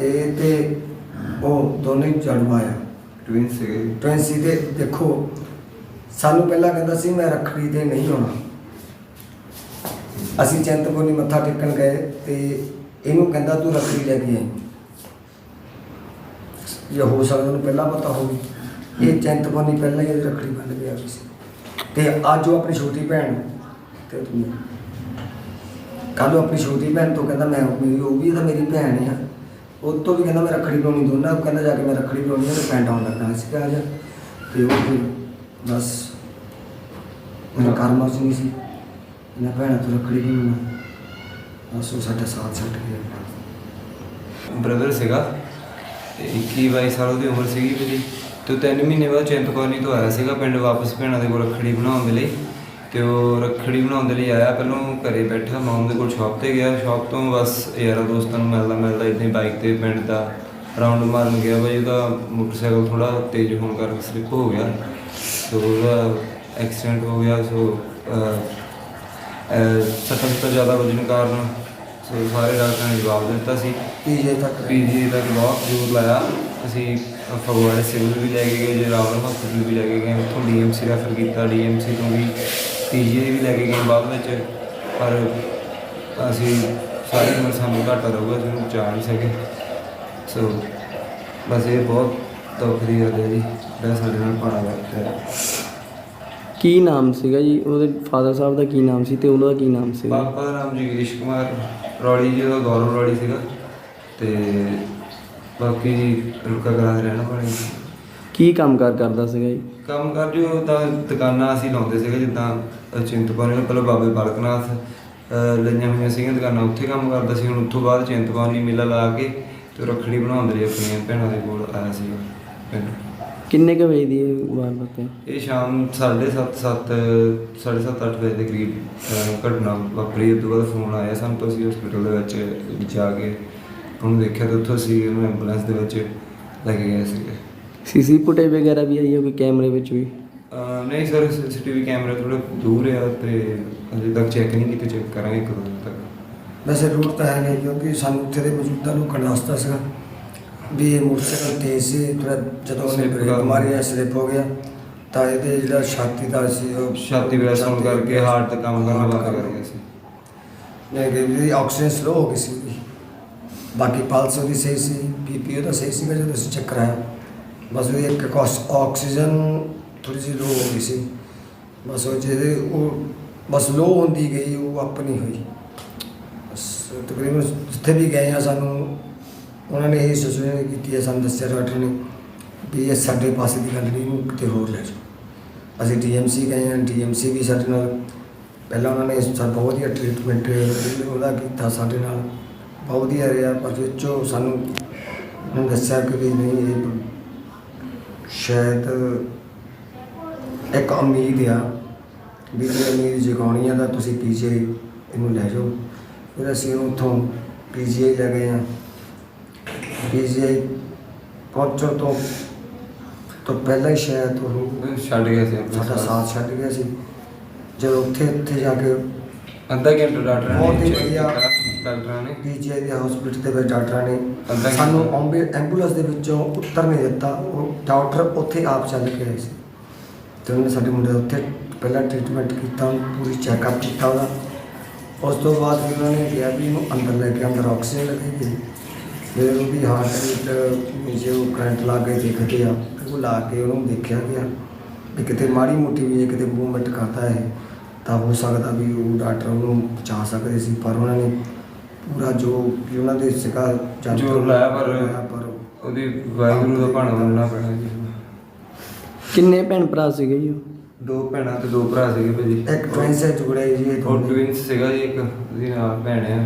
ਇਹ ਤੇ ਉਹ ਦੋਨੇ ਜੜਵਾਇਆ ਟਵਿਨ ਸੀਗੇ। ਟਵਿਨ ਸੀ ਤੇ ਦੇਖੋ, ਸਾਨੂੰ ਪਹਿਲਾਂ ਕਹਿੰਦਾ ਸੀ, ਮੈਂ ਰੱਖੜੀ ਤੇ ਨਹੀਂ ਆਉਣਾ। ਅਸੀਂ ਚਿੰਤਪੁਰਨੀ ਮੱਥਾ ਟੇਕਣ ਗਏ ਤੇ ਇਹਨੂੰ ਕਹਿੰਦਾ ਤੂੰ ਰੱਖੜੀ ਲੈ ਕੇ ਆਈ। ਇਹ ਹੋ ਸਕਦਾ ਉਹਨੂੰ ਪਹਿਲਾਂ ਪਤਾ ਹੋਵੇ। ਇਹ ਚਿੰਤਪੁਰਨੀ ਪਹਿਲਾਂ ਹੀ ਇਹਦੀ ਰੱਖੜੀ ਬੰਨ ਗਿਆ ਸੀ। ਤੇ ਅੱਜ ਉਹ ਆਪਣੀ ਛੋਟੀ ਭੈਣ ਤੇ ਤੂੰ ਕੱਲ ਉਹ ਆਪਣੀ ਛੋਟੀ ਭੈਣ ਤੋਂ ਕਹਿੰਦਾ ਮੈਂ ਮੇਰੀ ਉਹ ਵੀ ਤਾਂ ਮੇਰੀ ਭੈਣ ਆ। ਉਹ ਤੋਂ ਵੀ ਕਹਿੰਦਾ ਮੈਂ ਰੱਖੜੀ ਬਣਾਉਣੀ ਦੋਨਾਂ ਨੂੰ ਕਹਿੰਦਾ ਜਾ ਕੇ ਮੈਂ ਰੱਖੜੀ ਬਣਾਉਣੀ ਹੈ ਤੇ ਪੈਂਟ ਆਉਣ ਲੱਗਾ ਸੀ ਆ ਜਾ। ਤੇ ਉਹ ਫਿਰ ਬਸ, ਮੇਰਾ ਕਰਮਾ ਸੀ ਨਹੀਂ ਸੀ। ਇਹਨਾਂ ਭੈਣਾਂ ਤੋਂ ਰੱਖੜੀ ਬਣਾਉਣਾ। ਬਸ ਉਹ ਸਾਡਾ ਸਾਥ ਛੱਡ ਗਿਆ ਬ੍ਰਦਰ ਸੀਗਾ, ਤੇ 21 22 ਸਾਲ ਉਹਦੀ ਉਮਰ ਸੀਗੀ ਮੇਰੀ। ਤੇ 3 ਮਹੀਨੇ ਬਾਅਦ ਚਿੰਤਪੁਰਨੀ ਤੋਂ ਆਇਆ ਸੀਗਾ, ਪਿੰਡ ਵਾਪਸ ਭੈਣਾਂ ਦੇ ਕੋਲ ਰੱਖੜੀ ਬਣਾਉਣ ਦੇ ਲਈ। ਤੇ ਉਹ ਰੱਖੜੀ ਬਣਾਉਣ ਦੇ ਲਈ ਆਇਆ, ਪਹਿਲਾਂ ਘਰੇ ਬੈਠਾ, ਮੈਂ ਉਹਦੇ ਕੋਲ ਸ਼ਾਪ ਤੇ ਗਿਆ। ਸ਼ਾਪ ਤੋਂ ਬਸ ਯਾਰਾਂ ਦੋਸਤਾਂ ਨੂੰ ਮਿਲਦਾ ਮਿਲਦਾ ਇਦਾਂ ਹੀ ਬਾਈਕ ਤੇ ਪਿੰਡ ਦਾ ਰਾਉਂਡ ਮਾਰਨ ਗਿਆ। ਬਾਈ ਉਹਦਾ ਮੋਟਰਸਾਈਕਲ ਥੋੜਾ ਤੇਜ਼ ਹੋਣ ਕਰਕੇ ਸਲਿੱਪ ਹੋ ਗਿਆ। ਸੋ ਉਹਦਾ ਐਕਸੀਡੈਂਟ ਹੋ ਗਿਆ। ਸੋ ਸੱਟਾਂ ਤੋਂ ਜ਼ਿਆਦਾ ਵਜਨ ਕਾਰਨ ਸੋ ਸਾਰੇ ਡਾਕਟਰਾਂ ਨੇ ਜਵਾਬ ਦਿੱਤਾ ਸੀ। ਪੀਜੇ ਤੱਕ ਪੀਜੀ ਤੱਕ ਬਹੁਤ ਜ਼ੋਰ ਲਾਇਆ। ਅਸੀਂ ਫਗਵਾੜੇ ਸਿਵਲ ਵੀ ਲੈ ਕੇ ਗਏ ਜੇ ਰਾਵਲ ਹਸਪੀਟਲ ਵੀ ਲੈ ਕੇ ਗਏ। ਉੱਥੋਂ ਡੀਐਮਸੀ ਰੈਫਰ ਕੀਤਾ। ਡੀਐਮਸੀ ਤੋਂ ਵੀ ਪੀਜੀ ਵੀ ਲੈ ਕੇ ਗਏ ਬਾਅਦ ਵਿੱਚ। ਪਰ ਅਸੀਂ ਸਾਰੀ ਉਮਰ ਸਾਨੂੰ ਘਾਟਾ ਰਹੂਗਾ ਉਹਨੂੰ ਬਚਾ ਨਹੀਂ ਸਕੇ। ਸੋ ਬਸ ਇਹ ਬਹੁਤ ਦੁੱਖ ਦੀ ਗੱਲ ਹੈ ਜੀ। ਜਿਹੜਾ ਸਾਡੇ ਨਾਲ ਪਾਣਾ ਵਾਪਰਿਆ ਕੀ ਨਾਮ ਸੀਗਾ ਜੀ? ਉਹਦੇ ਫਾਦਰ ਸਾਹਿਬ ਦਾ ਕੀ ਨਾਮ ਸੀ ਤੇ ਉਹਨਾਂ ਦਾ ਕੀ ਨਾਮ ਸੀਗਾ? ਪਾਪਾ ਦਾ ਨਾਮ ਜਗਦੀਸ਼ ਕੁਮਾਰ ਰੌਲੀ ਜੀ ਦਾ ਗੌਰਵ ਰੌਲੀ ਸੀਗਾ ਤੇ ਬਾਕੀ ਜੀ ਰੁਕਾ ਕਰਾਂ ਦੇ ਰਹਿਣਾ ਵਾਲੇ ਕੀ ਕੰਮ ਕਾਰ ਕਰਦਾ ਸੀਗਾ ਜੀ? ਕੰਮ ਕਰ ਜੋ ਤਾਂ ਦੁਕਾਨਾਂ ਅਸੀਂ ਲਾਉਂਦੇ ਸੀਗੇ ਜਿੱਦਾਂ ਚਿੰਤਪੁਰਨੀ ਨੂੰ ਪਹਿਲਾਂ ਬਾਬੇ ਬਾਲਕਨਾਥ ਅ, ਲਈਆਂ ਹੋਈਆਂ ਸੀਗੀਆਂ ਦੁਕਾਨਾਂ ਉੱਥੇ ਕੰਮ ਕਰਦਾ ਸੀ। ਹੁਣ ਉੱਥੋਂ ਬਾਅਦ ਚਿੰਤਪੁਰਨੀ ਮੇਲਾ ਲਾ ਕੇ ਤੇ ਰੱਖੜੀ ਬਣਾਉਣ ਦੇ ਲਈ ਆਪਣੀਆਂ ਭੈਣਾਂ ਦੇ ਕੋਲ ਆਇਆ ਸੀਗਾ ਪਿੰਡ। ਕਿੰਨੇ ਕੁ ਵਜੇ ਦੀ ਇਹ ਵਾਰਦਾਤ ਹੈ? ਇਹ ਸ਼ਾਮ 7:30 7 7:30 8 ਵਜੇ ਦੇ ਕਰੀਬ ਘਟਨਾ ਵਾਪਰੀ। ਉਸ ਤੋਂ ਬਾਅਦ ਫੋਨ ਆਇਆ ਸਾਨੂੰ ਤੋਂ ਅਸੀਂ ਹਸਪੀਟਲ ਦੇ ਵਿੱਚ ਜਾ ਕੇ ਉਹਨੂੰ ਦੇਖਿਆ ਤੇ ਉੱਥੋਂ ਅਸੀਂ ਉਹਨੂੰ ਐਂਬੂਲੈਂਸ ਦੇ ਵਿੱਚ ਲੈ ਕੇ ਗਏ ਸੀਗੇ। ਸੀਸੀ ਫੁਟੇਜ ਵਗੈਰਾ ਵੀ ਆਈ ਹੈ ਕੋਈ ਕੈਮਰੇ ਵਿੱਚ ਵੀ? ਅਹ ਨਹੀਂ ਸਰ ਸੀਸੀਟੀਵੀ ਕੈਮਰਾ ਥੋੜਾ ਦੂਰ ਆ ਤੇ ਅਜੇ ਤੱਕ ਚੈੱਕ ਨਹੀਂ ਕੀਤੇ ਚੈੱਕ ਕਰਾਂਗੇ ਇੱਕ ਦੋ ਦਿਨ ਤੱਕ। ਵੈਸੇ ਰੂਟ ਤਾਂ ਹੈ ਨਹੀਂ ਕਿਉਂਕਿ ਸਾਨੂੰ ਉੱਥੇ ਦੇ ਮੌਜੂਦਾ ਲੋਕਾਂ ਨੇ ਦੱਸਤਾ ਸੀਗਾ। ਵੀ ਇਹ ਮੋਟਰਸਾਈਕਲ ਤੇਜ਼ ਸੀ ਜਦੋਂ ਉਹਨੇ Slip ਬ੍ਰੇਕ ਕਰ- ਮਾਰੀ ਸਲਿਪ ਹੋ ਗਿਆ ਤਾਂ ਇਹਦੇ ਜਿਹੜਾ ਛਾਤੀ ਦਾ ਸੀ ਉਹ ਛਾਤੀ ਪ੍ਰੈਸ ਹੋਣ ਛਾਤੀ ਕਰਕੇ ਹਾਰਟ ਤੇ ਕੰਮ ਕਰਨਾ ਬੰਦ ਕਰ ਗਿਆ ਸੀ। ਨਹੀਂ ਕਿ ਵੀ ਆਕਸੀਜਨ ਸਲੋ ਹੋ ਗਈ ਸੀ। ਬਾਕੀ ਪਲਸ ਉਹਦੀ ਸਹੀ ਸੀ ਬੀਪੀ ਉਹਦਾ ਸਹੀ ਸੀਗਾ ਜਦੋਂ ਅਸੀਂ ਚੈੱਕ ਕਰਾਇਆ ਬਸ ਉਹਦੀ ਇੱਕ ਕੋਸ- ਆਕਸੀਜਨ ਥੋੜੀ ਜਿਹੀ ਲੋ ਹੋ ਗਈ ਸੀ। ਬਸ ਉਹ ਜਿਹਦੇ ਉਹ ਬਸ ਲੋ ਹੁੰਦੀ ਗਈ ਉਹ ਆਪਣੀ ਹੋਈ। ਬਸ ਤਕਰੀਬਨ ਜਿੱਥੇ ਵੀ ਗਏ ਆ ਸਾਨੂੰ ਉਹਨਾਂ ਨੇ ਇਹ ਸੋਚਣਾ ਕੀਤੀ ਹੈ, ਸਾਨੂੰ ਦੱਸਿਆ ਡਾਕਟਰ ਨੇ ਵੀ ਇਹ ਸਾਡੇ ਪਾਸੇ ਦੀ ਗੱਲ ਨਹੀਂ ਇਹਨੂੰ ਕਿਤੇ ਹੋਰ ਲੈ ਜਾਓ। ਅਸੀਂ ਡੀਐਮਸੀ ਗਏ ਹਾਂ ਡੀਐਮਸੀ ਵੀ ਸਾਡੇ ਨਾਲ ਪਹਿਲਾਂ ਉਹਨਾਂ ਨੇ ਸਾ ਬਹੁਤ ਵਧੀਆ ਟ੍ਰੀਟਮੈਂਟ ਉਹਦਾ ਕੀਤਾ ਸਾਡੇ ਨਾਲ। ਬਹੁਤ ਵਧੀਆ ਰਿਹਾ, ਪਰ ਵਿੱਚੋਂ ਸਾਨੂੰ ਉਹਨਾਂ ਨੇ ਦੱਸਿਆ ਕਿ ਵੀ ਨਹੀਂ, ਇਹ ਸ਼ਾਇਦ ਇੱਕ ਉਮੀਦ ਆ ਵੀ ਜੇ ਉਮੀਦ ਜਗਾਉਣੀ ਆ ਤਾਂ ਤੁਸੀਂ ਪੀਜੇ ਇਹਨੂੰ ਲੈ ਜਾਓ। ਫਿਰ ਅਸੀਂ ਇਹਨੂੰ ਉੱਥੋਂ ਪੀਜੀਆਈ ਲੈ ਗਏ ਆ ਪੀਜੀਆਈ ਪਹੁੰਚਣ ਤੋਂ ਤੋਂ ਪਹਿਲਾਂ ਹੀ ਸ਼ਾਇਦ ਉਹ ਛੱਡ ਗਿਆ ਸੀ ਆਪਣਾ ਸਾਡਾ ਸਾਥ ਛੱਡ ਗਿਆ ਸੀ। ਜਦੋਂ ਉੱਥੇ ਉੱਥੇ ਜਾ ਕੇ ਅੱਧਾ ਘੰਟਾ ਡਾਕਟਰ ਨੇ ਬਹੁਤ ਹੀ check ਵਧੀਆ। ਕੀਤਾ, ਡਾਕਟਰਾਂ ਨੇ। ਪੀਜੀਆਈ ਦੇ ਹਸਪੀਟਲ ਦੇ ਵਿੱਚ ਡਾਕਟਰਾਂ ਨੇ ਸਾਨੂੰ। ਐਂਬੂ- ਐਂਬੂਲੈਂਸ ਦੇ ਵਿੱਚੋਂ ਉੱਤਰ ਨਹੀਂ ਦਿੱਤਾ। ਉਹ ਡਾਕਟਰ ਉੱਥੇ ਆਪ ਚੱਲ ਕੇ ਆਏ ਸੀ। ਤੇ ਉਹਨੇ ਸਾਡੇ ਮੁੰਡੇ ਦਾ ਉੱਥੇ ਪਹਿਲਾਂ ਟ੍ਰੀਟਮੈਂਟ ਕੀਤਾ ਉਹਨੂੰ ਪੂਰੀ ਚੈੱਕਅਪ ਕੀਤਾ ਉਹਦਾ। ਉਸ ਤੋਂ ਬਾਅਦ ਫਿਰ ਉਹਨਾਂ ਨੇ ਕਿਹਾ ਵੀ ਇਹਨੂੰ ਅੰਦਰ ਲੈ ਕੇ ਅੰਦਰ ਆਕਸੀਜਨ ਲਗਾਈ ਗਈ। ਫਿਰ ਉਹਦੀ ਹਾਰਟ ਰੇਟ ਜੇ ਉਹ ਕਰੰਟ ਲਾ ਕੇ ਦੇਖਦੇ ਆ ਉਹ ਲਾ ਕੇ ਉਹਨੂੰ ਦੇਖਿਆ ਗਿਆ ਵੀ ਕਿਤੇ ਮਾੜੀ ਮੋਟੀ ਵੀ ਜੇ ਕਿਤੇ ਮੂਵਮੈਂਟ ਕਰਦਾ ਹੈ ਤਾਂ ਹੋ ਸਕਦਾ ਵੀ ਉਹ ਡਾਕਟਰ ਉਹਨੂੰ ਬਚਾ ਸਕਦੇ ਸੀ ਪਰ ਉਹਨਾਂ ਨੇ ਪੂਰਾ ਜੋ ਵੀ ਉਹਨਾਂ ਦੇ ਜੰਤਰ ਜ਼ੋਰ ਲਾਇਆ ਪਰ ਉਹਦੀ ਵਾਹਿਗੁਰੂ ਦਾ ਭਾਣਾ ਮੰਨਣਾ ਪੈਣਾ ਜੀ ਕਿੰਨੇ ਭੈਣ ਭਰਾ ਸੀਗੇ ਜੀ? ਦੋ ਭੈਣਾਂ ਤੇ ਦੋ ਭਰਾ ਸੀਗੇ ਭਾਜੀ ਇੱਕ ਟ੍ਰੇਨ ਸੇ ਜੁੜਿਆ ਜੀ ਇਹ ਦੋਨੇ। ਟਵਿੰਸ ਸੀਗਾ ਜੀ ਇੱਕ ਉਹਦੀ ਨਾਲ ਭੈਣ ਆ